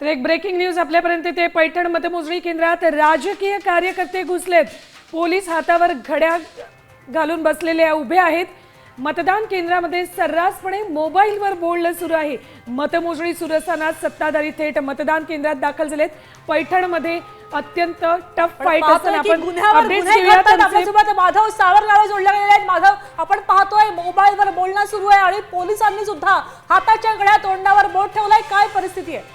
तर एक breaking news आपल्यापर्यंत ते पैठण मतमोजणी केंद्रात राजकीय कार्यकर्ते घुसलेत. पोलीस हातावर घड्या घालून बसलेले उभे आहेत. मतदान केंद्रामध्ये सर्रासपणे मोबाईलवर बोलणं सुरू आहे. मतमोजणी सुरू असताना सत्ताधारी थेट मतदान केंद्रात दाखल झालेत. पैठणमध्ये अत्यंत टफ फाईट असताना आपण. आपल्यासोबत माधव सावरगावे जोडले गेलेले आहेत. माधव आपण पाहतोय मोबाईलवर बोलणं सुरू आहे आणि पोलिसांनी सुद्धा हाताच्या गळ्या तोंडावर बोट ठेवलाय. काय परिस्थिती आहे?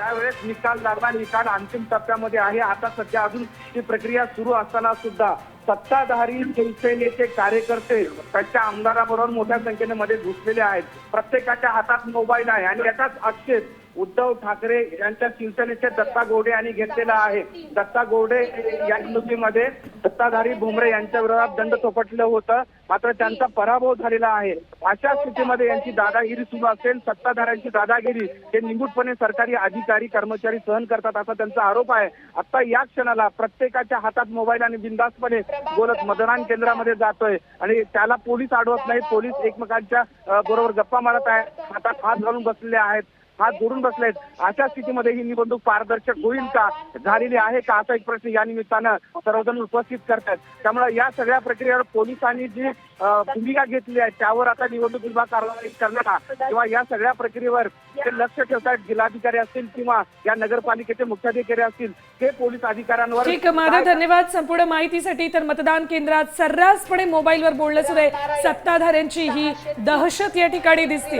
त्यावेळेस निकाल लागला निकाल अंतिम टप्प्यामध्ये आहे. आता सध्या अजून ही प्रक्रिया सुरू असताना सुद्धा सत्ताधारी शिवसेनेचे कार्यकर्ते त्यांच्या आमदाराबरोबर मोठ्या संख्येने मध्ये घुसलेले आहेत. प्रत्येकाच्या हातात मोबाईल आहे आणि याचाच आक्षेप उद्धव ठाकरे यांच्या शिवसेनेचे दत्ता गोडे यांनी घेतलेला आहे. दत्ता गोडे या निवडणुकीमध्ये सत्ताधारी भुमरे यांच्या विरोधात दंड थोपटलं होतं. मात्र त्यांचा पराभव झालेला आहे. अशा स्थितीमध्ये यांची दादागिरी सुरू असेल. सत्ताधाऱ्यांची दादागिरी हे निमूटपणे सरकारी अधिकारी कर्मचारी सहन करतात असा त्यांचा आरोप आहे. आता या क्षणाला प्रत्येकाच्या हातात मोबाईल आणि बिंदासपणे बोलत मतदान केंद्रामध्ये जातोय. आणि त्याला पोलीस अडवत नाही. पोलीस एकमेकांच्या बरोबर गप्पा मारत आहेत. हातात हात घालून बसलेले आहेत. हात जोडून बसलेत. अशा स्थितीमध्ये ही निवडणूक पारदर्शक होईल का? झालेली आहे का? असा एक प्रश्न या निमित्तानं सर्वजण उपस्थित करतात. त्यामुळे या सगळ्या प्रक्रियेवर पोलिसांनी जी भूमिका घेतली आहे त्यावर आता निवडणूक विभाग कारवाई करणारा किंवा या सगळ्या प्रक्रियेवर ते लक्ष ठेवतात जिल्हाधिकारी असतील किंवा या नगरपालिकेचे मुख्याधिकारी असतील ते पोलीस अधिकाऱ्यांवर ठीक माझा धन्यवाद. संपूर्ण माहितीसाठी तर मतदान केंद्रात सर्रासपणे मोबाईलवर बोलणं सुरू आहे. सत्ताधाऱ्यांची ही दहशत या ठिकाणी दिसते.